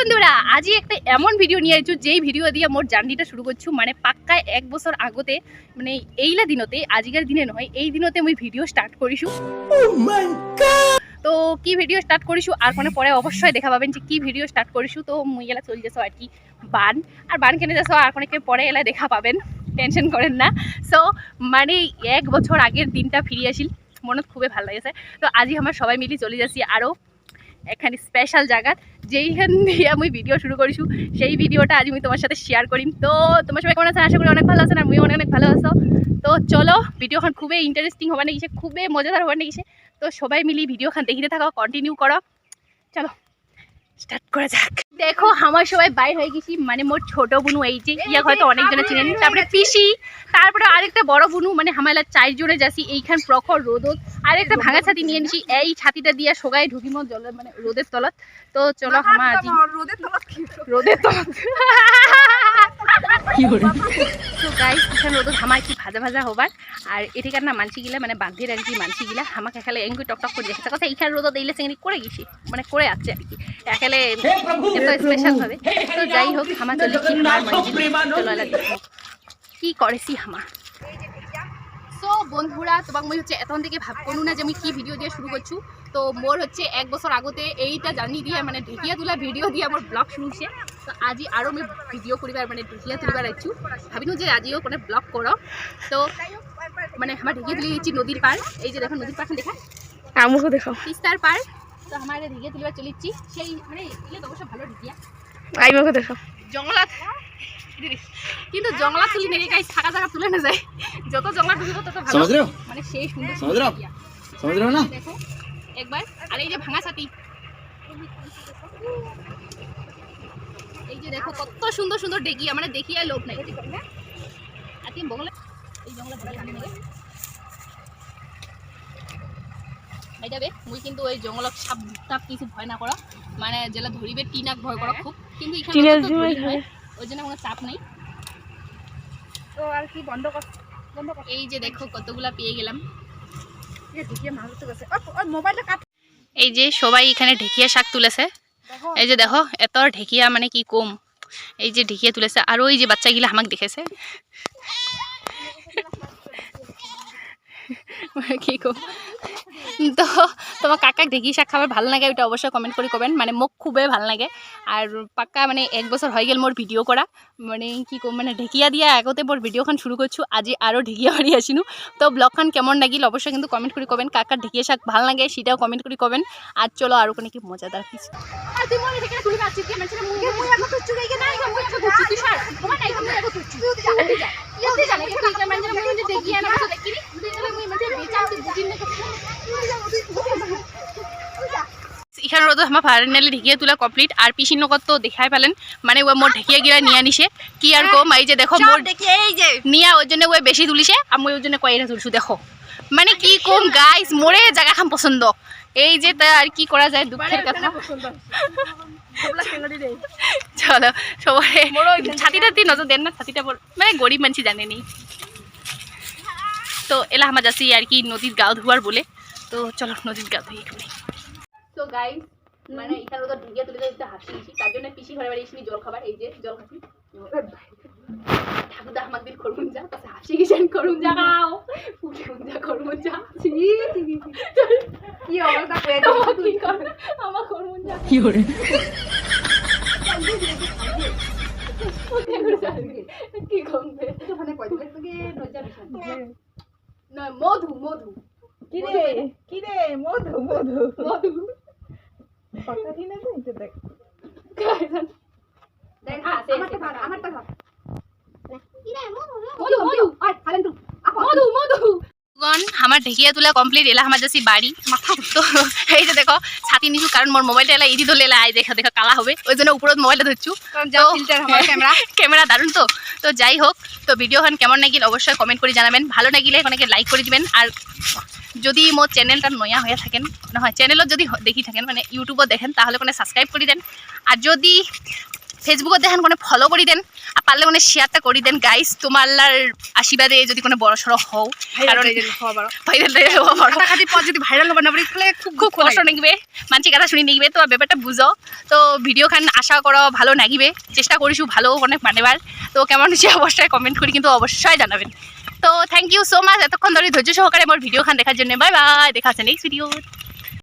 বন্ধুরা আজি একটা এমন ভিডিও নিয়ে আইছো যেই ভিডিও দিয়ে মোর জার্নিটা শুরু করছ। মানে পাক্কায় এক বছর আগতে মানে এইলা দিনতে, আজিকার দিনে নহয় এই দিনতে মই ভিডিও স্টার্ট করিছো তো কি ভিডিও স্টার্ট করিছো আর মানে পরে অবশ্যই দেখা পাবেন যে কি ভিডিও স্টার্ট করিছো তো মুই এলা চলে যাচ্ছ আর কি, বান। আর বান কেনে যাচ্ছ আর অনেকে পরে এলা দেখা পাবেন। টেনশন করেন না। সো মানে এক বছর আগের দিনটা ফিরে আসিল। মনত খুবই ভালো লাগেছে। তো আজি আমার সবাই মিলি চলে যাচ্ছি আরও এখানে স্পেশাল জায়গা। যেইখান দিয়ে আমি ভিডিও শুরু করিছো সেই ভিডিওটা আজ আমি তোমার সাথে শেয়ার করিম তো তোমার সবাই কেমন আছে? আশা করি অনেক ভালো আছেন আর মুই অনেক অনেক ভালো আছো। তো চলো ভিডিওখন খুবই ইন্টারেস্টিং হবার নাগিছে খুবই মজাদার হবার নাগিছে। তো সবাই মিলি ভিডিওখান দেখিতে থাকো কন্টিনিউ করো। চলো স্টার্ট করা যাক। দেখো আমার সবাই বাইর হয়ে গেছি মানে মোর ছোট বুনু এই যে ইয়াক হয়তো অনেকজনে চিনেন। তারপরে পিসি তারপরে আরেকটা বড় বুনু মানে হামালা চার জোরে যাচ্ছি এইখান প্রখর রোদত। আরেকটা ভাঙা ছাতি নিয়ে নিছি এই ছাতিটা দিয়া সোগাই ঢুকিম জল মানে রোদের তলত। তো চলো হামা আজি রোদের তলত তো গাইস কি ভাজা ভাজা হবার। আর এটিকার না মানসি গিলা মানে বান্ধির আর কি মানসি গিলা আমাকে এখানে এঙ্গুই টকটক করে দেখেছে। কথা এইখানে রোদত এইলে চেঙ্গি করে গেছি মানে করে আছে আর কি। এখানে এত স্পেশাল ভাবে। তো যাই হোক হামা চলে কি হামার কি করেছি হামা বন্ধুরা তোমাক মই হচ্ছে এখন থেকে ভাব কোনো না যে আমি কি ভিডিও দিয়ে শুরু করছু। তো মোর হচ্ছে এক বছর আগতে এইটা জানি দিয়ে মানে ঢেকিয়া তোলা ভিডিও দিয়ে আমার ব্লগ হচ্ছে তো আজি আরও আমি ভিডিও করিবার মানে ঢেকিয়া তুলিবার আইছু ভাবিনু যে আজিও মানে ব্লগ করো। তো মানে আমার ঢেকিয়া তুলি দিচ্ছি নদীর পার এই যে দেখো নদীর পারখান দেখা আমাকে দেখাও। তিস্তার পার তো আমার ঢেকিয়া তুলিবার চলিচ্ছি। সেই মানে এগুলো অবশ্য ভালো ঢেকিয়া। আমাকে দেখাও। জঙ্গলাত। কিন্তু জংলা নেই থাকা জায়গা তুলে না যায়। যত জংলা তত ভালো। মানে সেই সুন্দর সমুদ্র? না? একবার। আর এই যে ভাঙা এই যে দেখো কত সুন্দর সুন্দর ডেকি আমরা লোভ নাই। আর তুমি বগলে এই জংলা বড় কানে নেই যাবে মুই কিন্তু ওই জঙ্গলত সাপ টাপ কিছু ভয় না করা। মানে যেটা ধরিবে টিনাক ভয় করা খুব। কিন্তু এখানে ওই জন্য কোনো চাপ নেই। তো আর কি বন্ধ কর বন্ধ কর। এই যে দেখো কতগুলা পেয়ে গেলাম। এই যে সবাই এখানে ঢেকিয়া শাক তুলেছে। এই যে দেখো এত ঢেকিয়া মানে কি কম। এই যে ঢেকিয়া তুলেছে আর ওই যে বাচ্চাগুলো আমাক দেখেছে। কি কম। তো তোমার কাকাক ঢেকি শাক খাবার ভালো লাগে ওইটা অবশ্যই কমেন্ট করে কবেন মানে মোক খুবই ভালো লাগে আর পাক্কা মানে এক বছর হয়ে গেল মোর ভিডিও করা মানে কি কম মানে ঢেকিয়া দিয়া আগতে মোর ভিডিওখন শুরু করছ আজি আরও ঢেকিয়া মারি আসিনু তো ব্লগখন কেমন লাগিল অবশ্যই কিন্তু কমেন্ট করে কবেন কাকার ঢেকিয়া শাক ভালো লাগে সেটাও কমেন্ট করে কবেন আর চলো আরও কোনো কি মজাদার কিছু তুই মনে থেকে তুই নাচিস কি মানে মুই মুই এখন তুই চুকে গেনা এখন মুই এখন তুই তুই সার তোমার নাই তুমি এখন তুই তুই যা তুই যা তুই যা নাকি তুই মানে মুই যে দেখি না তো দেখি তুই চলে মুই মানে বিচার তুই বুঝিন না রোদ আমার ফাইনালি ঢেকিয়া তোলা কমপ্লিট আর পিসির নগত তো দেখাই পেলেন। মানে ও মোর ঢেকিয়া গিরা নিয়ে আনিছে কি আর কম এই যে দেখো মোর নিয়া ওই জন্য ওই বেশি তুলিছে আর ওই জন্য কয়েকটা তুলছু দেখো মানে কি কম গাইস মোরে জায়গা খাম পছন্দ এই যে তা আর কি করা যায় দুঃখের কথা। চলো সবাই ছাতিটা দিয়ে নজর দেন না ছাতিটা বল মানে গরিব মানুষ জানেনি তো এলা আমার যাচ্ছি আর কি নদীর গা ধোয়ার বলে। তো চলো নদীর গা ধুয়ে একটু তো গাই মানে এখানে তো ঢুকিয়ে তুলে হাসিয়েছি তার জন্য পিসি ঘরে বাড়ি এসে জল খাবার এই যে জল খাচ্ছি। করুন যা তাতে হাসি গেছেন করুন যা। খাও করুন যা করুন যা। কি অবস্থা? করে আমার কি কর? আমার করুন যা। কি করবে? ওখানে কয় দিলে নজা বিশাল না মধু মধু। কি রে? কি রে? মধু মধু। মধু। কথা কি না তো এটা দেখ। দেখ আমারটা ভাগ আমারটা ভাগ মধু মধু। আয় হালেন তু মধু মধু। গন আমার ঢেকিয়া তোলা কমপ্লিট এলা আমার যাচ্ছি বাড়ি। তো এই যে দেখো ছাতি নিছু কারণ মোর মোবাইলটা এলা ইদি ধরলে এলা আই দেখা দেখা কালা হবে। ওই জন্য উপরত মোবাইলটা ধরছু ক্যামেরা ক্যামেরা দারুণ তো। তো যাই হোক তো ভিডিওখন কেমন লাগিল অবশ্যই কমেন্ট করে জানাবেন। ভালো লাগিলে অনেকে লাইক করে দিবেন। আর যদি মোর চ্যানেলটা নয়া হয়ে থাকেন নহয় চ্যানেলত যদি দেখি থাকেন মানে ইউটিউবত দেখেন তাহলে কোনো সাবস্ক্রাইব করে দেন। আর যদি ফেসবুকত দেখেন কোনো ফলো করে দেন আর পারলে মানে শেয়ারটা করি দেন গাইজ তোমাৰ আশীর্বাদে যদি কোনো বড়। সড়ো হও কারণ ভাইরাল যদি ভাইরাল হবে না তাহলে খুব খুব কষ্ট নাগিবে মানসি কথা শুনি নাগিবে তো ব্যাপারটা বুঝো। তো ভিডিও খান আশা করো ভালো নাগিবে। চেষ্টা করিছো ভালো অনেক মানেবার। তো কেমন হচ্ছে অবশ্যই কমেন্ট করি কিন্তু অবশ্যই জানাবেন। তো থ্যাংক ইউ সো মাচ এতক্ষণ ধরে ধৈর্য সহকারে আমার ভিডিও খান দেখার জন্য। বাই বাই দেখা হচ্ছে নেক্সট ভিডিও